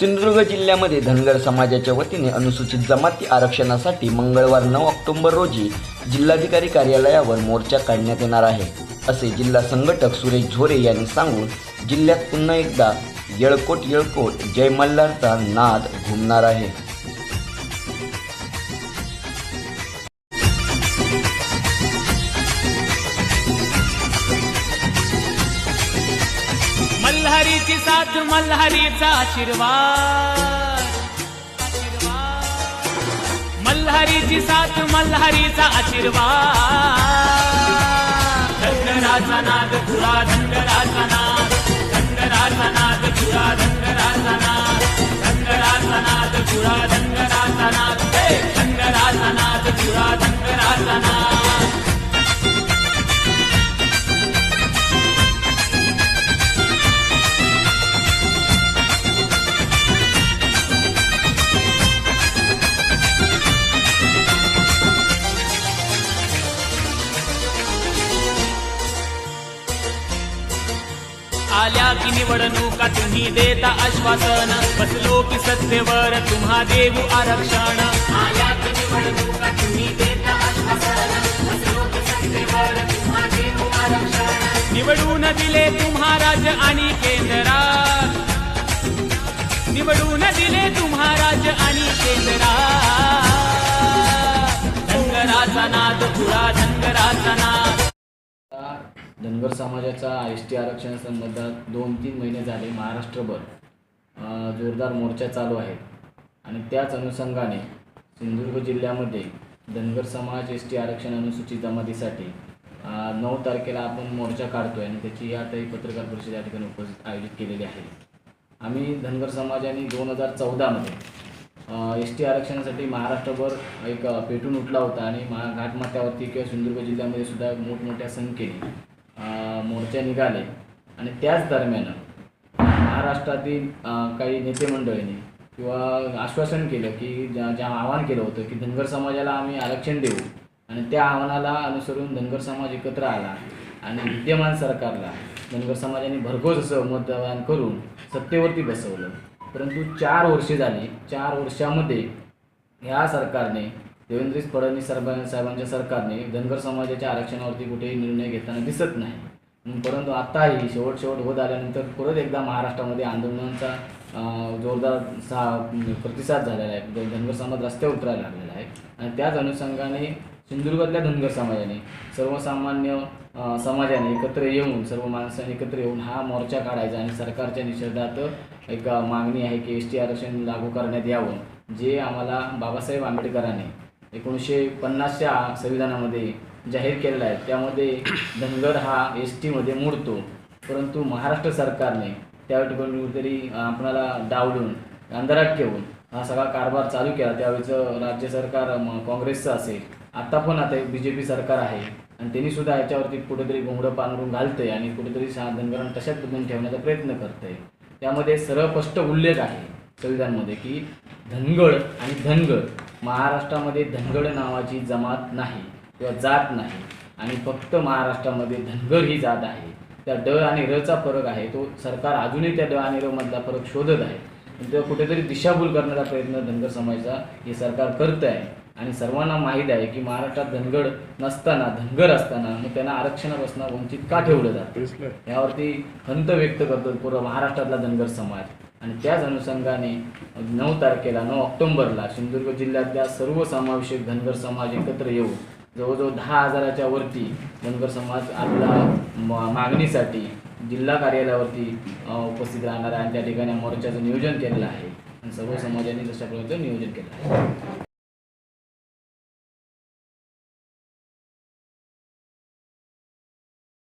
सिंधुदुर्ग जिल्ह्यामध्ये धनगर समाजाच्या वतीने अनुसूचित जमाती आरक्षणासाठी मंगळवार नऊ ऑक्टोबर रोजी जिल्हाधिकारी कार्यालयावर मोर्चा काढण्यात येणार आहे असे जिल्हा संघटक सुरेश झोरे यांनी सांगून जिल्ह्यात पुन्हा एकदा येळकोट येळकोट जय मल्हारचा नाद घुमणार आहे. मल्हारीची साथ मल्हारीचा आशीर्वाद. मल्हारीची साथ मल्हारीचा आशीर्वाद. धनराजा नाद तुरा धनराजा नाद धनराजा नाद तुरा धनराजा नाद धनराजा नाद तुरा आल्या की निवडणुका तुम्ही देता आश्वासन? बसलो की सत्तेवर तुम्हा देऊ आरक्षण. आल्या की निवडणुका तुम्ही देता आश्वासन? बसलो की सत्तेवर तुम्हा देऊ आरक्षण. निवडून दिले तुम्हा राज्य आणि केंद्रात निवडून दिले तुम्हा राज्य आणि केंद्रात धनगराचा नाद पुरा धनगराचा नाद. धनगर समाजाचा एस टी आरक्षणासंबंधात दोन तीन महिने झाले महाराष्ट्रभर जोरदार मोर्चा चालू आहे. आणि त्याच अनुषंगाने सिंधुदुर्ग जिल्ह्यामध्ये धनगर समाज एस टी आरक्षण अनुसूचित जमातीसाठी नऊ तारखेला आपण मोर्चा काढतोय आणि त्याची आताही पत्रकार परिषद या ठिकाणी उपस्थित आयोजित केलेली आहे. आम्ही धनगर समाजाने दोन हजार चौदामध्ये एस टी आरक्षणासाठी महाराष्ट्रभर एक पेटून उठला होता आणि महा घाटमाथ्यावरती किंवा सिंधुदुर्ग जिल्ह्यामध्ये सुद्धा मोठमोठ्या संख्येने मोर्चा निघाले. आणि त्याच दरम्यान महाराष्ट्रातील काही नेते मंडळींनी किंवा आश्वासन केलं की ज्या ज्या आवाहन केलं होतं की धनगर समाजाला आम्ही आरक्षण देऊ. आणि त्या आव्हानाला अनुसरून धनगर समाज एकत्र आला. आणि विद्यमान सरकारला धनगर समाजाने भरघोस असं मतदान करून सत्तेवरती बसवलं. परंतु चार वर्षे झाली. चार वर्षामध्ये ह्या सरकारने देवेंद्र फडणवीस साहेबांच्या सरकारने धनगर समाजाच्या आरक्षणावरती कुठेही निर्णय घेताना दिसत नाही. परंतु आता ही शेवट शेवट होत आल्यानंतर परत एकदा महाराष्ट्रामध्ये आंदोलनांचा जोरदार सा प्रतिसाद झालेला आहे. धनगर समाज रस्त्यावर उतरायला लागलेला आहे. आणि त्याच अनुषंगाने सिंधुदुर्गातल्या धनगर समाजाने सर्वसामान्य समाजाने एकत्र येऊन सर्व माणसाने एकत्र येऊन हा मोर्चा काढायचा आणि सरकारच्या निषेधात एक मागणी आहे की एस टी आरक्षण लागू करण्यात यावं. जे आम्हाला बाबासाहेब आंबेडकरांनी एकोणीसशे पन्नासच्या संविधानामध्ये जाहीर केलेला आहे. त्यामध्ये धनगर हा एस टीमध्ये मोडतो. परंतु महाराष्ट्र सरकारने त्या ठिकाणी कुठेतरी आपणाला डावलून अंधारात ठेवून हा सगळा कारभार चालू केला. त्यावेळेचं राज्य सरकार म, काँग्रेसचं असेल. आता पण आता बी जे पी सरकार आहे. आणि त्यांनी सुद्धा याच्यावरती कुठेतरी घोंगडं पांघरून घालतंय आणि कुठेतरी सा- धनगरांना तशाच पद्धतीने ठेवण्याचा प्रयत्न करतंय. त्यामध्ये सरळपष्ट उल्लेख आहे संविधानमध्ये की धनगड आणि धनगड महाराष्ट्रामध्ये धनगड नावाची जमात नाही. किंवा जात नाही. आणि फक्त महाराष्ट्रामध्ये धनगर ही जात आहे. त्या ड आणि रचा फरक आहे. तो सरकार अजूनही त्या ड आणि र मधला फरक शोधत आहे. आणि तो कुठेतरी दिशाभूल करण्याचा प्रयत्न धनगर समाजाचा हे सरकार करत आहे. आणि सर्वांना माहीत आहे की महाराष्ट्रात धनगड नसताना धनगर असताना मग त्यांना आरक्षणापासून वंचित का ठेवलं जातं? यावरती खंत व्यक्त करतो पूर्ण महाराष्ट्रातला धनगर समाज. आणि त्याच अनुषंगाने नऊ तारखेला नऊ ऑक्टोंबरला सिंधुदुर्ग जिल्ह्यातल्या सर्व समावेशक धनगर समाज एकत्र येऊन जवळजवळ दहा हजाराच्या वरती धनगर समाज आपला मागणीसाठी जिल्हा कार्यालयावरती उपस्थित राहणार आहे. आणि त्या ठिकाणी मोर्चाचं नियोजन केलेलं आहे. आणि सर्व समाजाने तशा प्रकारचं नियोजन केलं आहे.